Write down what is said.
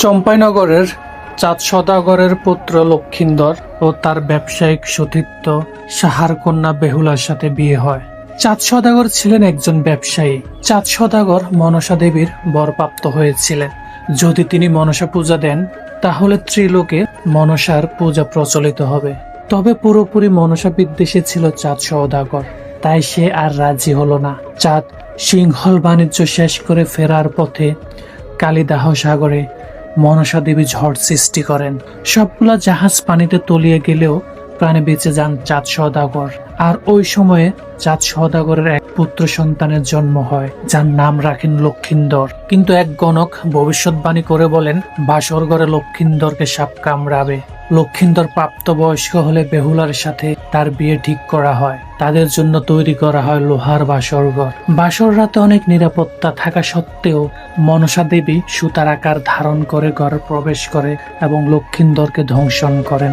চম্পাইনগরের চাঁদ সদাগরের পুত্র লক্ষিন্দর ও তার ব্যবসায়িক সতীর্থ সাহার কন্যা বেহুলার সাথে বিয়ে হয়। চাঁদ সদাগর ছিলেন একজন ব্যবসায়ী। চাঁদ সদাগর মনসা দেবীর বরপ্রাপ্ত হয়েছিলেন। যদি তিনি মনসা পূজা দেন, তাহলে ত্রিলোকে মনসার পূজা প্রচলিত হবে। তবে পুরোপুরি মনসা বিদ্বেষে ছিল চাঁদ সদাগর তাই সে আর রাজি হলো না। চাঁদ সিংহল বাণিজ্য শেষ করে ফেরার পথে কালিদাহ সাগরে মনসা দেবী ঝড় সৃষ্টি করেন। সবগুলা জাহাজ পানিতে তলিয়ে গেলেও প্রাণে বেঁচে যান চাঁদ সদাগর আর ওই সময়ে চাঁদ সদাগরের এক পুত্র সন্তানের জন্ম হয়, যার নাম রাখেন লক্ষিন্দর। কিন্তু এক গণক ভবিষ্যৎবাণী করে বলেন, বাসরগড়ে লক্ষিন্দরকে সাপ কামড়াবে। লক্ষিন্দর প্রাপ্তবয়স্ক হলে বেহুলার সাথে তার বিয়ে ঠিক করা হয়। তাদের জন্য তৈরি করা হয় লোহার বাসরঘর বাসর রাতে অনেক নিরাপত্তা থাকা সত্ত্বেও মনসা দেবী সুতার আকার ধারণ করে ঘরে প্রবেশ করে এবং লক্ষিন্দরকে ধ্বংসন করেন।